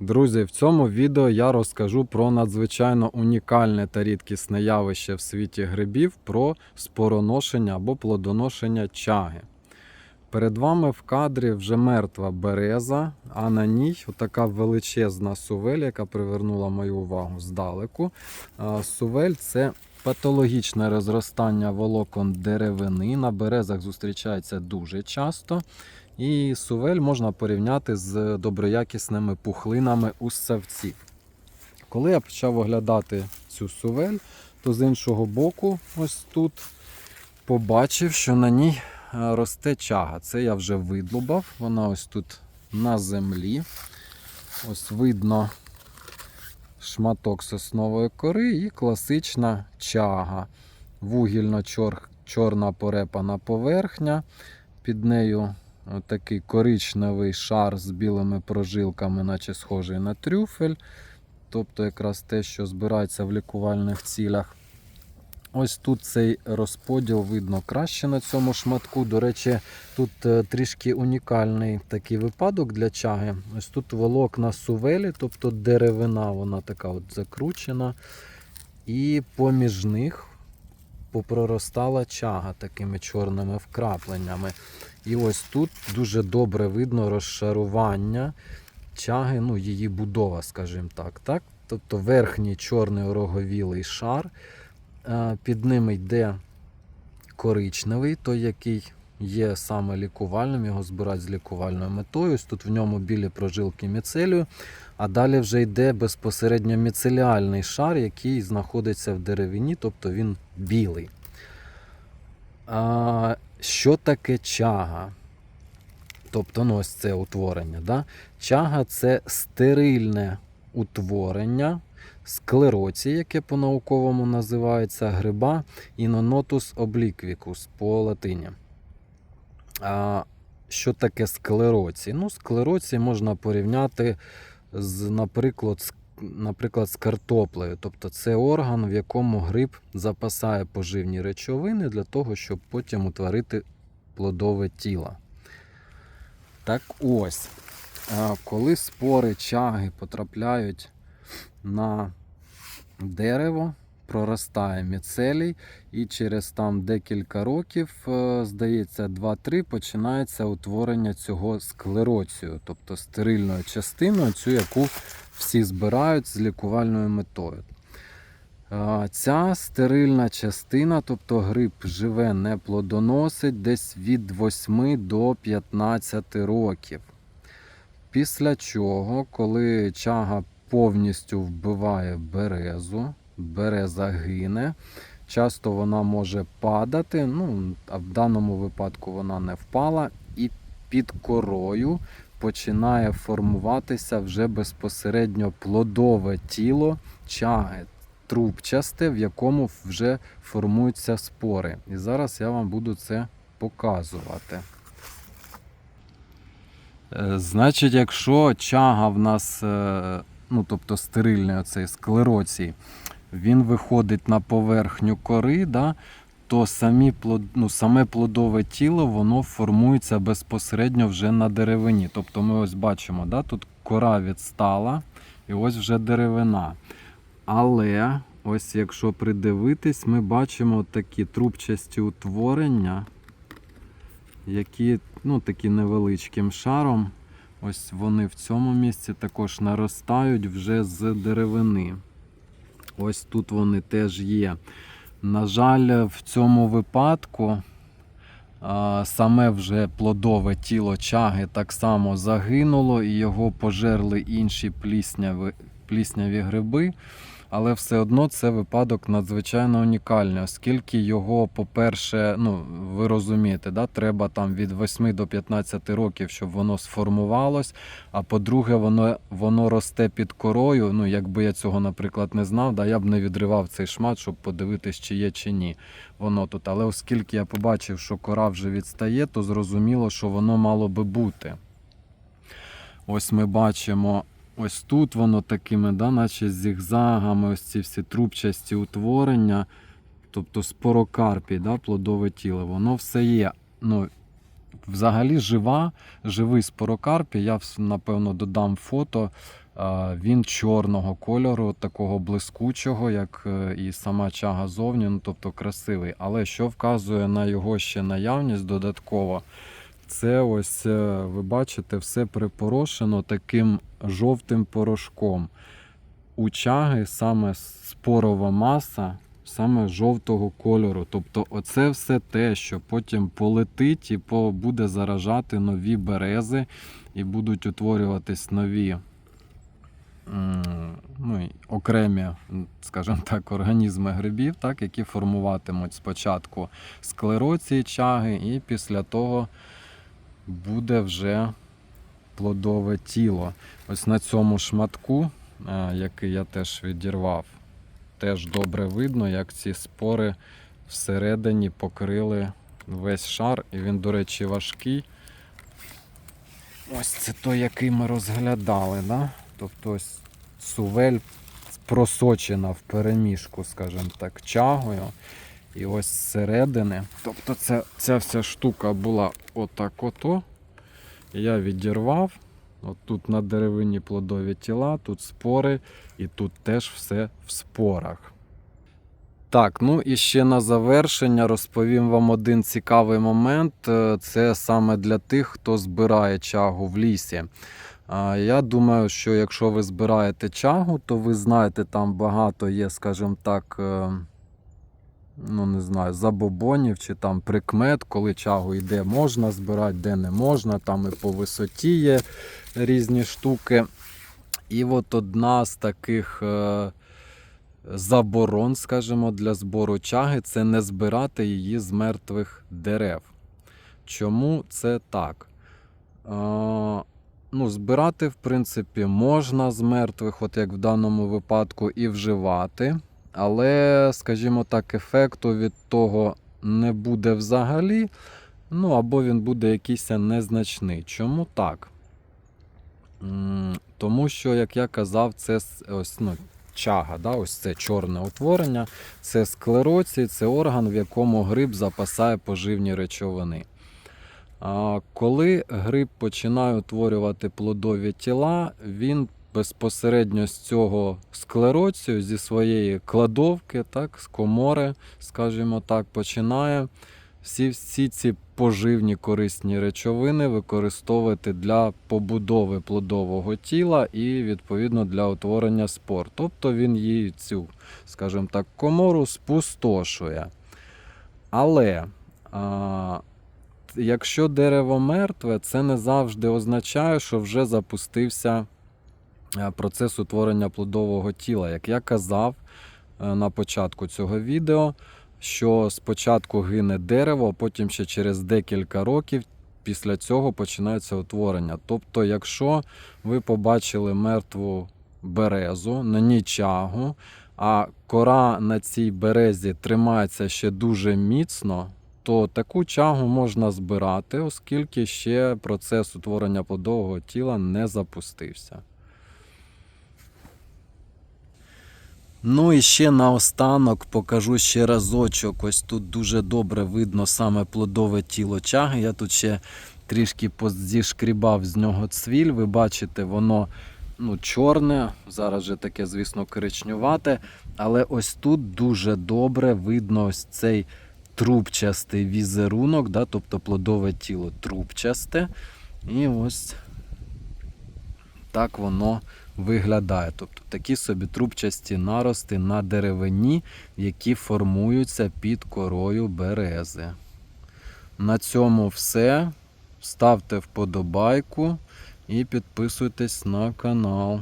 Друзі, в цьому відео я розкажу про надзвичайно унікальне та рідкісне явище в світі грибів про спороношення або плодоношення чаги. Перед вами в кадрі вже мертва береза, а на ній така величезна сувель, яка привернула мою увагу здалеку. Сувель це патологічне розростання волокон деревини. На березах зустрічається дуже часто. І сувель можна порівняти з доброякісними пухлинами у ссавці. Коли я почав оглядати цю сувель, то з іншого боку, ось тут, побачив, що на ній е, росте чага. Це я вже видлубав. Вона ось тут на землі. Ось видно шматок соснової кори і класична чага. Вугільно-чорна порепана поверхня. Під нею такий коричневий шар з білими прожилками, наче схожий на трюфель. Тобто якраз те, що збирається в лікувальних цілях. Ось тут цей розподіл видно краще на цьому шматку. До речі, тут е, трішки унікальний такий випадок для чаги. Ось тут волокна сувелі, тобто деревина, вона така от закручена. І поміж них попроростала чага такими чорними вкрапленнями. І ось тут дуже добре видно розшарування чаги, ну, її будова, скажімо так. так? Тобто верхній чорний ороговілий шар, е, під ним йде коричневий, той, який є саме лікувальним, його збирають з лікувальною метою. Ось тут в ньому білі прожилки міцелію, а далі вже йде безпосередньо міцеліальний шар, який знаходиться в деревині, тобто він білий. А, що таке чага? Тобто, ну, ось це утворення. Да? Чага це стерильне утворення склероції, яке по-науковому називається гриба Innonotus obliquicus по латині. А, що таке склероції? Ну, склероції можна порівняти з, наприклад, наприклад, з картоплею. Тобто це орган, в якому гриб запасає поживні речовини для того, щоб потім утворити плодове тіло. Так ось, коли спори чаги потрапляють на дерево, проростає міцелій, і через там декілька років, е, здається, 2-3 починається утворення цього склероцію, тобто стерильною частиною, цю яку всі збирають з лікувальною метою. Ця стерильна частина, тобто гриб живе, не плодоносить десь від 8 до 15 років. Після чого, коли чага повністю вбиває березу, береза гине, часто вона може падати, ну, а в даному випадку вона не впала, і під корою починає формуватися вже безпосередньо плодове тіло чаги, трубчасте, в якому вже формуються спори. І зараз я вам буду це показувати. Е, Значить, якщо чага в нас, е, ну тобто стерильний оцей склероцій, він виходить на поверхню кори, да, то самі плод, ну, саме плодове тіло воно формується безпосередньо вже на деревині. Тобто ми ось бачимо, да, тут кора відстала і ось вже деревина. Але ось якщо придивитись, ми бачимо такі трубчасті утворення, які ну, такі невеличким шаром. Ось вони в цьому місці також наростають вже з деревини. Ось тут вони теж є. На жаль, в цьому випадку саме вже плодове тіло чаги так само загинуло, і його пожерли інші плісняві, плісняві гриби. Але все одно це випадок надзвичайно унікальний, оскільки його, по-перше, ну ви розумієте, да, треба там від 8 до 15 років, щоб воно сформувалось. А по-друге, воно воно росте під корою. Ну, якби я цього, наприклад, не знав, да, я б не відривав цей шмат, щоб подивитись, чи є чи ні. Воно тут. Але оскільки я побачив, що кора вже відстає, то зрозуміло, що воно мало би бути. Ось ми бачимо. Ось тут воно такими, да, наче зігзагами, ось ці всі трубчасті утворення, тобто спорокарпій, да, плодове тіло, воно все є. Ну, Взагалі жива, живий спорокарпій. Я напевно додам фото Він чорного кольору, такого блискучого, як е, і сама чага зовні, ну тобто красивий. Але що вказує на його ще наявність додатково, це ось е, ви бачите, все припорошено таким жовтим порошком. У чаги саме спорова маса, саме жовтого кольору. Тобто, оце все те, що потім полетить і буде заражати нові берези, і будуть утворюватись нові ну, окремі, скажімо так, організми грибів, так, які формуватимуть спочатку склероції чаги, і після того буде вже плодове тіло. Ось на цьому шматку, е, який я теж відірвав, теж добре видно, як ці спори всередині покрили весь шар, і він, до речі, важкий. Ось це той, який ми розглядали, да? Тобто ось сувель просочена в переміжку, скажімо так, чагою. І ось зсередини. Тобто ця, ця вся штука була отак ото. Я відірвав. От тут на деревині плодові тіла, тут спори, і тут теж все в спорах. Так, ну і ще на завершення розповім вам один цікавий момент. Е, Це саме для тих, хто збирає чагу в лісі. А, Я думаю, що якщо ви збираєте чагу, то ви знаєте, там багато є, скажімо так, е, ну не знаю, забобонів чи там прикмет, коли чагу йде, можна збирати, де не можна, там і по висоті є різні штуки. І от одна з таких е, заборон, скажімо, для збору чаги це не збирати її з мертвих дерев. Чому це так? Е, ну, збирати, в принципі, можна з мертвих, от як в даному випадку, і вживати. Але, скажімо так, ефекту від того не буде взагалі. Ну, або він буде якийсь незначний. Чому так? Тому що, як я казав, це ось, ну, чага, да? ось це чорне утворення, це склероцій, це орган, в якому гриб запасає поживні речовини. А коли гриб починає утворювати плодові тіла, він безпосередньо з цього склероцію, зі своєї кладовки, так, з комори, скажімо так, починає всі, всі ці поживні корисні речовини використовувати для побудови плодового тіла і, відповідно, для утворення спор. Тобто він її цю, скажімо так, комору спустошує. Але а, якщо дерево мертве, це не завжди означає, що вже запустився процес утворення плодового тіла. Як я казав е, на початку цього відео, що спочатку гине дерево, а потім ще через декілька років після цього починається утворення. Тобто, якщо ви побачили мертву березу, на ній чагу, а кора на цій березі тримається ще дуже міцно, то таку чагу можна збирати, оскільки ще процес утворення плодового тіла не запустився. Ну і ще наостанок покажу ще разочок. Ось тут дуже добре видно саме плодове тіло чаги. Я тут ще трішки позішкрібав з нього цвіль. Ви бачите, воно ну, чорне, зараз же таке, звісно, коричнювате. Але ось тут дуже добре видно ось цей трубчастий візерунок, да, тобто плодове тіло трубчасте. І ось так воно виглядає. Тобто такі собі трубчасті нарости на деревині, які формуються під корою берези. На цьому все. Ставте вподобайку і підписуйтесь на канал.